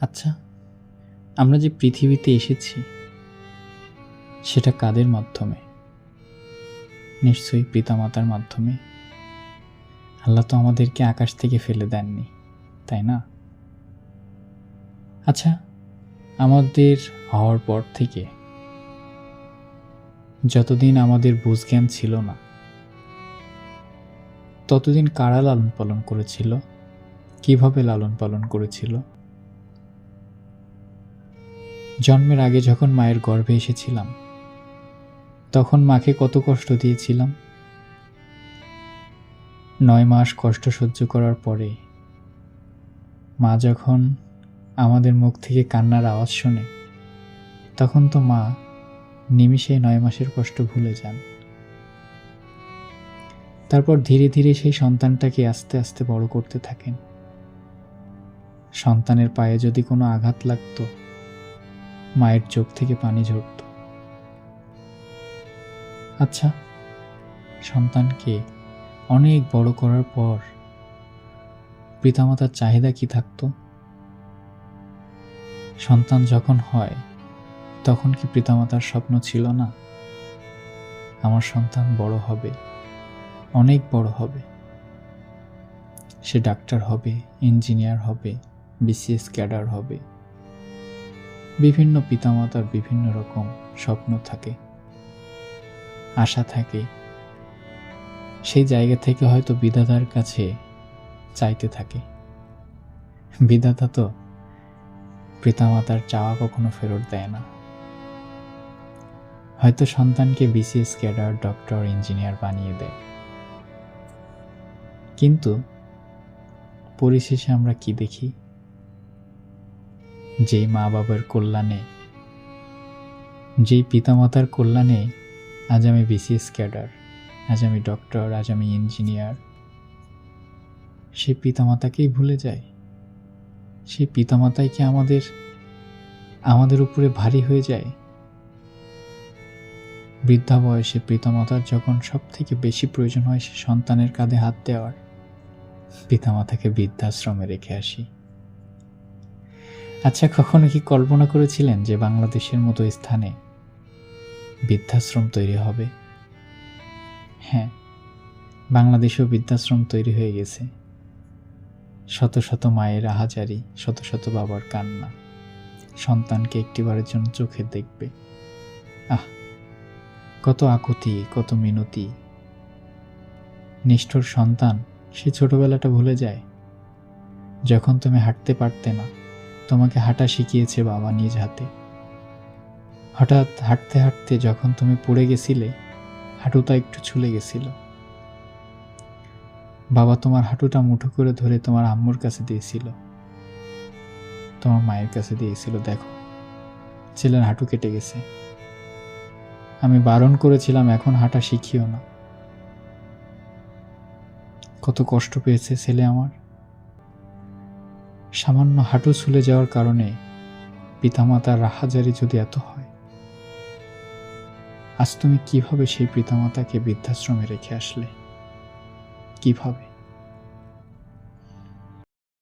আচ্ছা আমরা যে পৃথিবীতে এসেছি, সেটা কাদের মাধ্যমে? নিশ্চয়ই পিতামাতার মাধ্যমে। আল্লাহ তো আমাদেরকে আকাশ থেকে ফেলে দেননি, তাই না? আচ্ছা আমাদের হওয়ার পর থেকে যতদিন আমাদের বুঝ জ্ঞান ছিল না, ততদিন কারা লালন পালন করেছিল? কীভাবে লালন পালন করেছিল? জন্মের আগে যখন মায়ের গর্ভে এসেছিলাম, তখন মাকে কত কষ্ট দিয়েছিলাম। নয় মাস কষ্ট সহ্য করার পরে মা যখন আমাদের মুখ থেকে কান্নার আওয়াজ শোনে, তখন তো মা নিমিষে নয় মাসের কষ্ট ভুলে যান। তারপর ধীরে ধীরে সেই সন্তানটাকে আস্তে আস্তে বড় করতে থাকেন। সন্তানের পায়ে যদি কোনো আঘাত লাগতো মায়ের চোখ থেকে পানি ঝরত। আচ্ছা সন্তানকে অনেক বড় করার পর পিতামাতার চাহিদা কি থাকতো? সন্তান যখন হয়, তখন কি পিতামাতার স্বপ্ন ছিল না? আমার সন্তান বড় হবে, অনেক বড় হবে। সে ডাক্তার হবে, ইঞ্জিনিয়ার হবে, বিসিএস ক্যাডার হবে। বিভিন্ন পিতামাতার বিভিন্ন রকম স্বপ্ন থাকে, আশা থাকে। সেই জায়গা থেকে হয়তো বিধাতার কাছে চাইতে থাকে। বিধাতা তো পিতামাতার চাওয়া কখনো ফেরত দেয় না। হয়তো সন্তানকে বিসিএস ক্যাডার, ডক্টর, ইঞ্জিনিয়ার বানিয়ে দেয়। কিন্তু পরিশেষে আমরা কি দেখি? যেই মা বাবার কল্যাণে, যেই পিতামাতার কল্যাণে আজ আমি বিসিএস ক্যাডার, আজ আমি ডক্টর, আজ আমি ইঞ্জিনিয়ার সেই পিতামাতাকেই ভুলে যায় সেই পিতামাতাই কি আমাদের আমাদের উপরে ভারী হয়ে যায়? বৃদ্ধা বয়সে পিতামাতার যখন সব থেকে বেশি প্রয়োজন হয় সে সন্তানের কাঁধে হাত দেওয়ার, পিতামাতাকে বৃদ্ধাশ্রমে রেখে আসি। আচ্ছা কখনো কি কল্পনা করেছিলেন যে বাংলাদেশের মতো স্থানে বৃদ্ধাশ্রম তৈরি হবে? হ্যাঁ বাংলাদেশেও বৃদ্ধাশ্রম তৈরি হয়ে গেছে। শত শত মায়ের আহাজারি, শত শত বাবার কান্না। সন্তানকে একটিবারের জন্য চোখে দেখবে। আহ, কত আকুতি, কত মিনতি। নিষ্ঠুর সন্তান, সে ছোটবেলাটা ভুলে যায়। যখন তুমি হাঁটতে পারতে না তোমাকে হাঁটা শিখিয়েছে বাবা নিজ হাতে। হঠাৎ হাঁটতে হাঁটতে যখন তুমি পড়ে গেছিলে, হাঁটুটা একটু ছুলে গেছিল। বাবা তোমার হাঁটুটা মুঠো করে ধরে তোমার আম্মুর কাছে দিয়েছিল। তোমার মায়ের কাছে দিয়েছিল, দেখো। ছেলের হাঁটু কেটে গেছে। আমি বারণ করেছিলাম, এখন হাঁটা শিখিও না। কত কষ্ট পেয়েছে ছেলে আমার। সামান্য হাঁটু ছুলে যাওয়ার কারণে পিতামাতার রাহাজারি যদি এত হয়, আজ তুমি কীভাবে সেই পিতামাতাকে বৃদ্ধাশ্রমে রেখে আসলে? কীভাবে?